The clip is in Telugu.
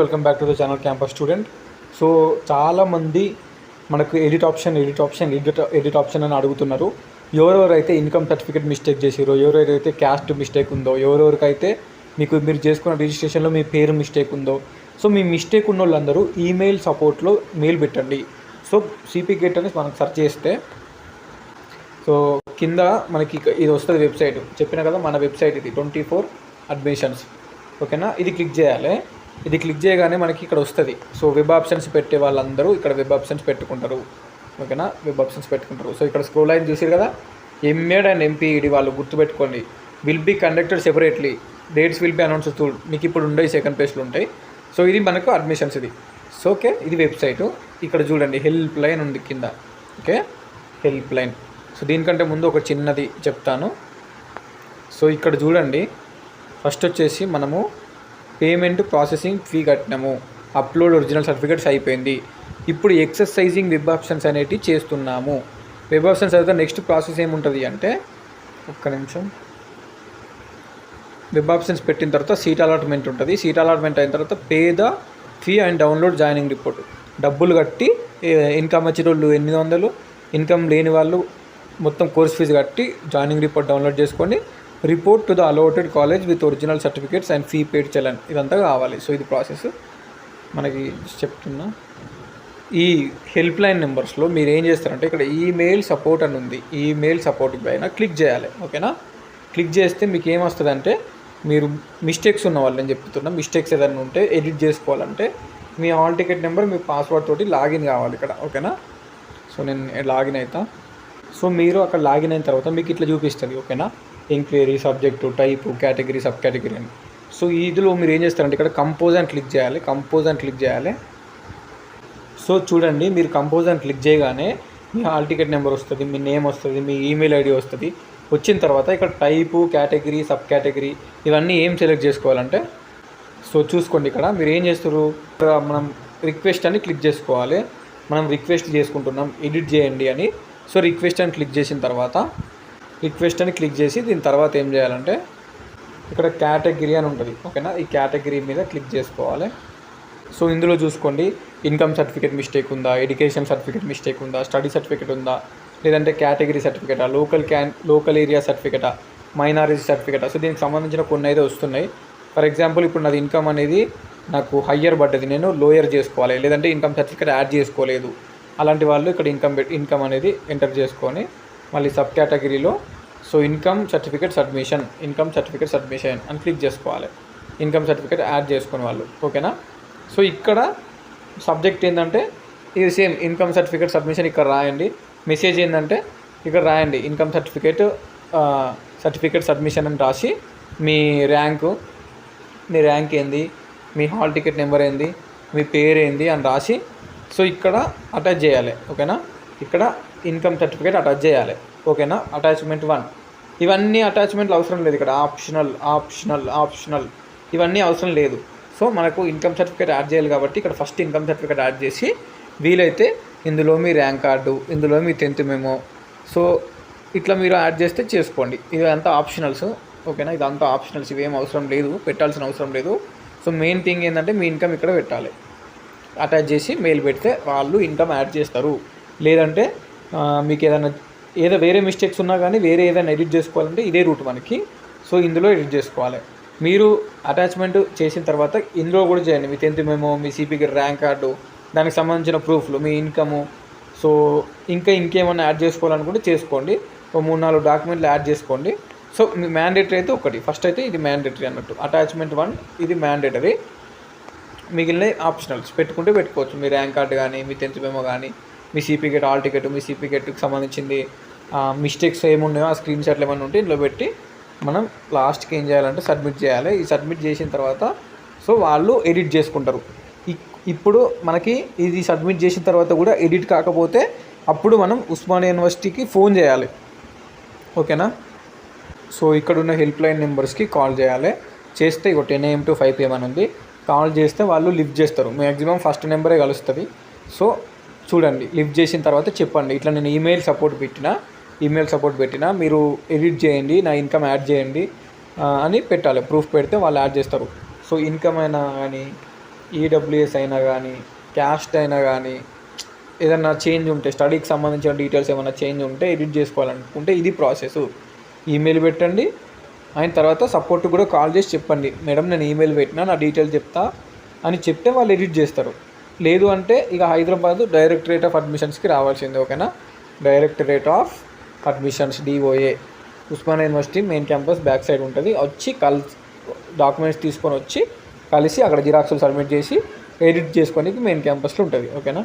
Welcome back to the channel campus student so చాలామంది మనకు edit option edit option edit edit option అని అడుగుతున్నారు. ఎవరెవరైతే ఇన్కమ్ సర్టిఫికేట్ మిస్టేక్ చేసిరో ఎవరెవరైతే క్యాస్ట్ మిస్టేక్ ఉందో ఎవరెవరికైతే మీకు మీరు చేసుకున్న రిజిస్ట్రేషన్లో మీ పేరు మిస్టేక్ ఉందో సో మీ మిస్టేక్ ఉన్న వాళ్ళందరూ ఈమెయిల్ సపోర్ట్లో మెయిల్ పెట్టండి. సో సిపి గేట్ అని మనకు సెర్చ్ చేస్తే సో కింద మనకి ఇది వస్తుంది వెబ్సైట్ చెప్పిన కదా మన వెబ్సైట్ ఇది ట్వంటీ ఫోర్ అడ్మిషన్స్ ఓకేనా ఇది క్లిక్ చేయాలి. ఇది క్లిక్ చేయగానే మనకి ఇక్కడ వస్తుంది. సో వెబ్ ఆప్షన్స్ పెట్టే వాళ్ళందరూ ఇక్కడ వెబ్ ఆప్షన్స్ పెట్టుకుంటారు. ఓకేనా వెబ్ ఆప్షన్స్ పెట్టుకుంటారు. సో ఇక్కడ స్క్రోల్ లైన్ చూసారు కదా? ఎంఏడ్ అండ్ ఎంపీఈడి వాళ్ళు గుర్తుపెట్టుకోండి. Will be conducted separately dates will be announce మీకు ఇప్పుడు ఉండే సెకండ్ పేజ్లు ఉంటాయి. సో ఇది మనకు అడ్మిషన్స్ ఇది. సో ఓకే ఇది వెబ్సైటు ఇక్కడ చూడండి హెల్ప్ లైన్ ఉంది కింద. ఓకే హెల్ప్ లైన్ సో దీనికంటే ముందు ఒక చిన్నది చెప్తాను. సో ఇక్కడ చూడండి. ఫస్ట్ వచ్చేసి మనము పేమెంట్ ప్రాసెసింగ్ ఫీ కట్టినాము అప్లోడ్ ఒరిజినల్ సర్టిఫికేట్స్ అయిపోయింది. ఇప్పుడు ఎక్సర్సైజింగ్ వెబ్ ఆప్షన్స్ అనేటివి చేస్తున్నాము. వెబ్ ఆప్షన్స్ అయితే నెక్స్ట్ ప్రాసెస్ ఏముంటుంది అంటే ఒక్క నిమిషం. వెబ్ ఆప్షన్స్ పెట్టిన తర్వాత సీట్ అలాట్మెంట్ ఉంటుంది. సీట్ అలాట్మెంట్ అయిన తర్వాత paid fee and download joining report. డబ్బులు కట్టి ఇన్కమ్ వచ్చిన వాళ్ళు ఎనిమిది వందలు ఇన్కమ్ లేని వాళ్ళు మొత్తం కోర్స్ ఫీజు కట్టి జాయినింగ్ రిపోర్ట్ డౌన్లోడ్ చేసుకొని report to the allotted college with original certificates and fee paid challan ఇదంతా కావాలి. సో ఇది ప్రాసెస్ మనకి చెప్తున్నా. ఈ హెల్ప్ లైన్ నెంబర్స్లో మీరు ఏం చేస్తారంటే ఇక్కడ ఈమెయిల్ సపోర్ట్ అని ఉంది. ఈమెయిల్ సపోర్ట్ పైన క్లిక్ చేయాలి. ఓకేనా క్లిక్ చేస్తే మీకు ఏమొస్తుందంటే మీరు మిస్టేక్స్ ఉన్న వాళ్ళని చెప్తున్నా మిస్టేక్స్ ఏదైనా ఉంటే ఎడిట్ చేసుకోవాలంటే మీ హాల్ టికెట్ నెంబర్ మీ పాస్వర్డ్ తోటి లాగిన్ కావాలి ఇక్కడ. ఓకేనా సో నేను లాగిన్ అవుతా సో మీరు అక్కడ లాగిన్ అయిన తర్వాత మీకు ఇట్లా చూపిస్తుంది. ఓకేనా enquiry subject type category sub category అని సో ఇదిలో మీరు ఏం చేస్తారంటే ఇక్కడ కంపోజ్ అని క్లిక్ చేయాలి. కంపోజ్ అని క్లిక్ చేయాలి. సో చూడండి మీరు కంపోజ్ అని క్లిక్ చేయగానే మీ హాల్ టికెట్ నెంబర్ వస్తుంది మీ నేమ్ వస్తుంది మీ ఈమెయిల్ ఐడి వస్తుంది. వచ్చిన తర్వాత ఇక్కడ టైపు కేటగిరీ సబ్ కేటగిరీ ఇవన్నీ ఏం సెలెక్ట్ చేసుకోవాలంటే సో చూసుకోండి ఇక్కడ. మీరు ఏం చేస్తారు? మనం రిక్వెస్ట్ అని క్లిక్ చేసుకోవాలి. మనం రిక్వెస్ట్ చేసుకుంటున్నాం ఎడిట్ చేయండి అని. సో రిక్వెస్ట్ అని క్లిక్ చేసిన తర్వాత రిక్వెస్ట్ అని క్లిక్ చేసి దీని తర్వాత ఏం చేయాలంటే ఇక్కడ కేటగిరీ అని ఉంటుంది ఓకేనా? ఈ కేటగిరీ మీద క్లిక్ చేసుకోవాలి. సో ఇందులో చూసుకోండి ఇన్కమ్ సర్టిఫికేట్ మిస్టేక్ ఉందా ఎడ్యుకేషన్ సర్టిఫికేట్ మిస్టేక్ ఉందా స్టడీ సర్టిఫికేట్ ఉందా లేదంటే కేటగిరీ సర్టిఫికేటా లోకల్ క్యాన్ లోకల్ ఏరియా సర్టిఫికేటా మైనారిటీ సర్టిఫికేటా? సో దీనికి సంబంధించిన కొన్ని అయితే వస్తున్నాయి. ఫర్ ఎగ్జాంపుల్ ఇప్పుడు నాది ఇన్కమ్ అనేది నాకు హయ్యర్ పడ్డది నేను లోయర్ చేసుకోవాలి లేదంటే ఇన్కమ్ సర్టిఫికేట్ యాడ్ చేసుకోలేదు. అలాంటి వాళ్ళు ఇక్కడ ఇన్కమ్ ఇన్కమ్ అనేది ఎంటర్ చేసుకొని మళ్ళీ సబ్ కేటగిరీలో. So income certificate submission income certificate submission అని క్లిక్ చేసుకోవాలి. ఇన్కమ్ సర్టిఫికేట్ యాడ్ చేసుకునే వాళ్ళు ఓకేనా? సో ఇక్కడ సబ్జెక్ట్ ఏంటంటే ఇది సేమ్ ఇన్కమ్ సర్టిఫికేట్ సబ్మిషన్ ఇక్కడ రాయండి. మెసేజ్ ఏంటంటే ఇక్కడ రాయండి ఇన్కమ్ సర్టిఫికేట్ సర్టిఫికేట్ సబ్మిషన్ అని రాసి మీ ర్యాంకు మీ ర్యాంక్ ఏంది మీ హాల్ టికెట్ నెంబర్ ఏంది మీ పేరు ఏంది అని రాసి సో ఇక్కడ అటాచ్ చేయాలి ఓకేనా? ఇక్కడ ఇన్కమ్ సర్టిఫికేట్ అటాచ్ చేయాలి. ఓకేనా అటాచ్మెంట్ వన్ ఇవన్నీ అటాచ్మెంట్లు అవసరం లేదు ఇక్కడ. ఆప్షనల్ ఆప్షనల్ ఆప్షనల్ ఇవన్నీ అవసరం లేదు. సో మనకు ఇన్కమ్ సర్టిఫికేట్ యాడ్ చేయాలి కాబట్టి ఇక్కడ ఫస్ట్ ఇన్కమ్ సర్టిఫికేట్ యాడ్ చేసి వీలైతే ఇందులో మీ ర్యాంక్ కార్డు ఇందులో మీ టెన్త్ మెమో సో ఇట్లా మీరు యాడ్ చేస్తే చేసుకోండి. ఇదంతా ఆప్షనల్స్ ఓకేనా ఇదంతా ఆప్షనల్స్ ఇవేం అవసరం లేదు. పెట్టాల్సిన అవసరం లేదు. సో మెయిన్ థింగ్ ఏంటంటే మీ ఇన్కమ్ ఇక్కడ పెట్టాలి. అటాచ్ చేసి మెయిల్ పెడితే వాళ్ళు ఇన్కమ్ యాడ్ చేస్తారు. లేదంటే మీకు ఏదైనా ఏదో వేరే మిస్టేక్స్ ఉన్నా కానీ వేరే ఏదైనా ఎడిట్ చేసుకోవాలంటే ఇదే రూట్ మనకి. సో ఇందులో ఎడిట్ చేసుకోవాలి. మీరు అటాచ్మెంట్ చేసిన తర్వాత ఇందులో కూడా చేయండి. మీ టెన్త్ మెమో మీ సిపికి ర్యాంక్ కార్డు దానికి సంబంధించిన ప్రూఫ్లు మీ ఇన్కము సో ఇంకా ఇంకేమైనా యాడ్ చేసుకోవాలనుకుంటే చేసుకోండి. ఒక మూడు నాలుగు డాక్యుమెంట్లు యాడ్ చేసుకోండి. సో మీ మ్యాండేటరీ అయితే ఒకటి. ఫస్ట్ అయితే ఇది మ్యాండేటరీ అన్నట్టు. అటాచ్మెంట్ వన్ ఇది మ్యాండేటరీ మిగిలిన ఆప్షనల్స్ పెట్టుకుంటే పెట్టుకోవచ్చు. మీ ర్యాంక్ కార్డు కానీ మీ టెన్త్ మెమో కానీ. మీ సిపికెట్ ఆల్ టికెట్ మీ సిపికెట్కి సంబంధించింది మిస్టేక్స్ ఏమున్నాయో ఆ స్క్రీన్ షాట్లు ఏమైనా ఉంటే ఇందులో పెట్టి మనం లాస్ట్కి ఏం చేయాలంటే సబ్మిట్ చేయాలి. ఈ సబ్మిట్ చేసిన తర్వాత సో వాళ్ళు ఎడిట్ చేసుకుంటారు. ఇ- ఇప్పుడు మనకి ఇది సబ్మిట్ చేసిన తర్వాత కూడా ఎడిట్ కాకపోతే అప్పుడు మనం ఉస్మానియా యూనివర్సిటీకి ఫోన్ చేయాలి. ఓకేనా? సో ఇక్కడ ఉన్న హెల్ప్ లైన్ నెంబర్స్కి కాల్ చేయాలి. చేస్తే ఇక ten AM to five PM అని ఉంది. కాల్ చేస్తే వాళ్ళు లిఫ్ట్ చేస్తారు. మ్యాక్సిమం ఫస్ట్ నెంబరే కలుస్తుంది. సో చూడండి లిఫ్ట్ చేసిన తర్వాత చెప్పండి. ఇట్లా నేను ఈమెయిల్ సపోర్ట్ పెట్టిన ఈమెయిల్ సపోర్ట్ పెట్టిన మీరు ఎడిట్ చేయండి నా ఇన్కమ్ యాడ్ చేయండి అని పెట్టాలి. ప్రూఫ్ పెడితే వాళ్ళు యాడ్ చేస్తారు. సో ఇన్కమ్ అయినా కానీ ఈడబ్ల్యూఎస్ అయినా కానీ క్యాస్ట్ అయినా కానీ ఏదన్నా చేంజ్ ఉంటే స్టడీకి సంబంధించిన డీటెయిల్స్ ఏమైనా చేంజ్ ఉంటే ఎడిట్ చేసుకోవాలనుకుంటే ఇది ప్రాసెస్ ఈమెయిల్ పెట్టండి. అయిన తర్వాత సపోర్ట్ కూడా కాల్ చేసి చెప్పండి. మేడం నేను ఈమెయిల్ పెట్టినా నా డీటెయిల్స్ చెప్తా అని చెప్తే వాళ్ళు ఎడిట్ చేస్తారు. లేదు అంటే ఇక హైదరాబాద్ డైరెక్టరేట్ ఆఫ్ అడ్మిషన్స్కి రావాల్సిందే ఓకేనా? Directorate of admissions DOA Osmania university main campus back side ఉంటుంది. వచ్చి కల్ డాక్యుమెంట్స్ తీసుకొని వచ్చి కలిసి అక్కడ జిరాక్స్లు సబ్మిట్ చేసి ఎడిట్ చేసుకోనికి మెయిన్ క్యాంపస్లో ఉంటుంది ఓకేనా?